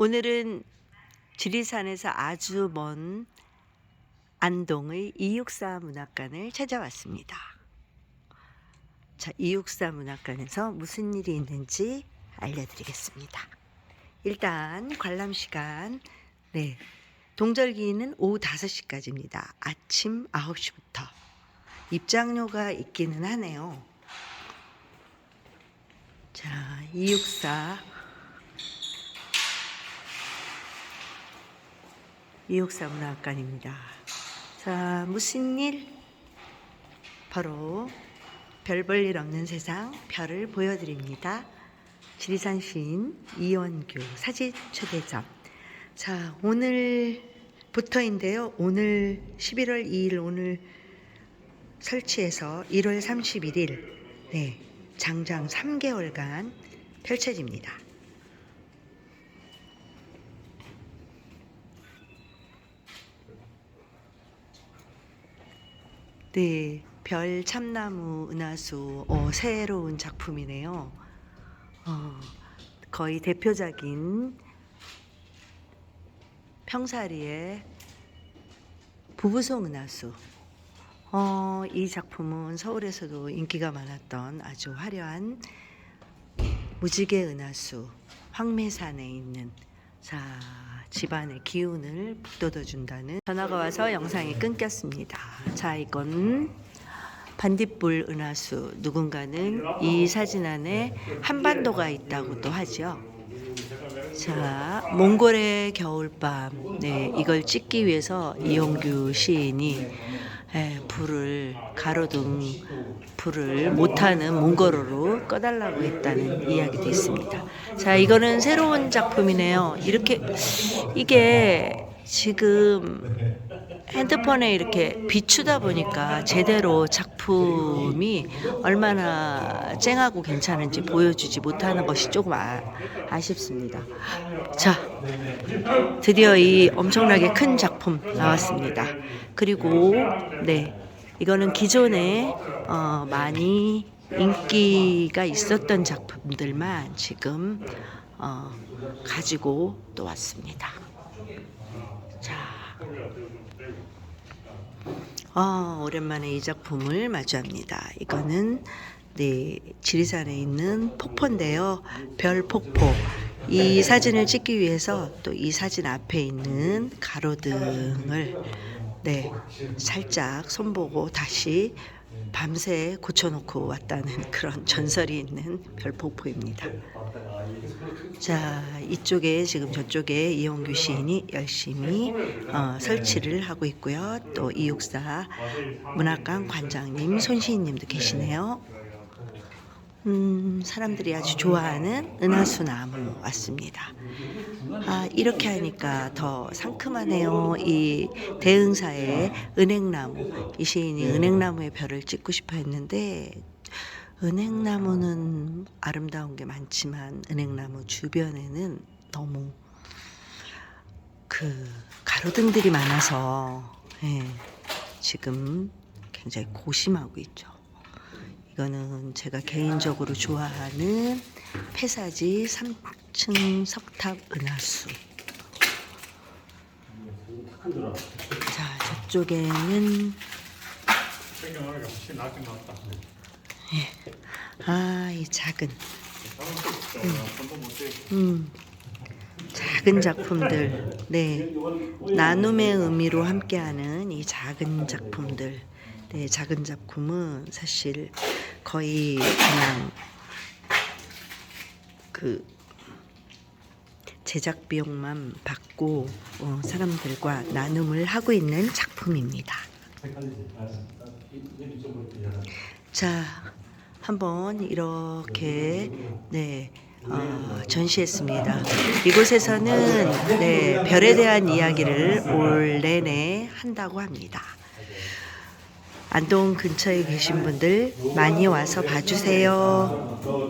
오늘은 지리산에서 아주 먼 안동의 이육사 문학관을 찾아왔습니다. 자, 이육사 문학관에서 무슨 일이 있는지 알려드리겠습니다. 일단 관람 시간, 네, 동절기는 오후 5시까지입니다. 아침 9시부터. 입장료가 있기는 하네요. 자, 이육사 이육사 문학관입니다. 자, 무슨 일? 바로 별 볼 일 없는 세상 별을 보여드립니다. 지리산 시인 이원규 사진 초대점. 자, 오늘부터인데요. 오늘 11월 2일 오늘 설치해서 1월 31일 네, 장장 3개월간 펼쳐집니다. 네, 별 참나무 은하수 어, 새로운 작품이네요. 어, 거의 대표작인 평사리의 부부송 은하수. 어, 이 작품은 서울에서도 인기가 많았던 아주 화려한 무지개 은하수 황매산에 있는 자 집안의 기운을 북돋워 준다는 전화가 와서 영상이 끊겼습니다. 자 이건 반딧불 은하수 누군가는 이 사진 안에 한반도가 있다고도 하죠. 자 몽골의 겨울밤 네 이걸 찍기 위해서 이용규 시인이 예, 불을 가로등 불을 못하는 몽골어로 꺼달라고 했다는 이야기도 있습니다. 자, 이거는 새로운 작품이네요. 이렇게 이게 지금 핸드폰에 이렇게 비추다 보니까 제대로 작품이 얼마나 쨍하고 괜찮은지 보여주지 못하는 것이 조금 아, 아쉽습니다. 자, 드디어 이 엄청나게 큰 작품 나왔습니다. 그리고 네, 이거는 기존에 어, 많이 인기가 있었던 작품들만 지금 어, 가지고 또 왔습니다. 자, 아, 오랜만에 이 작품을 마주합니다. 이거는 네, 지리산에 있는 폭포인데요. 별 폭포. 이 사진을 찍기 위해서 또 이 사진 앞에 있는 가로등을 네, 살짝 손보고 다시 밤새 고쳐놓고 왔다는 그런 전설이 있는 별폭포입니다. 자, 이쪽에 지금 저쪽에 이용규 시인이 열심히 어, 설치를 하고 있고요. 또 이육사 문학관 관장님, 손시인님도 계시네요. 음, 사람들이 아주 좋아하는 은하수 나무 왔습니다. 아, 이렇게 하니까 더 상큼하네요. 이 대흥사의 은행나무. 이 시인이 은행나무의 별을 찍고 싶어 했는데, 은행나무는 아름다운 게 많지만, 은행나무 주변에는 너무 그 가로등들이 많아서, 예, 지금 굉장히 고심하고 있죠. 이거는 제가 개인적으로 좋아하는 페사지 3층 석탑 은하수. 자, 저쪽에는 낫다. 아, 이 작은 못해. 음. 작은 작품들. 네. 나눔의 의미로 함께하는 이 작은 작품들. 네, 작은 작품은 사실 거의 그냥 그 제작 비용만 받고 어, 사람들과 나눔을 하고 있는 작품입니다. 자, 한번 이렇게 네 어, 전시했습니다. 이곳에서는 네 별에 대한 이야기를 올 내내 한다고 합니다. 안동 근처에 계신 분들 많이 와서 봐주세요.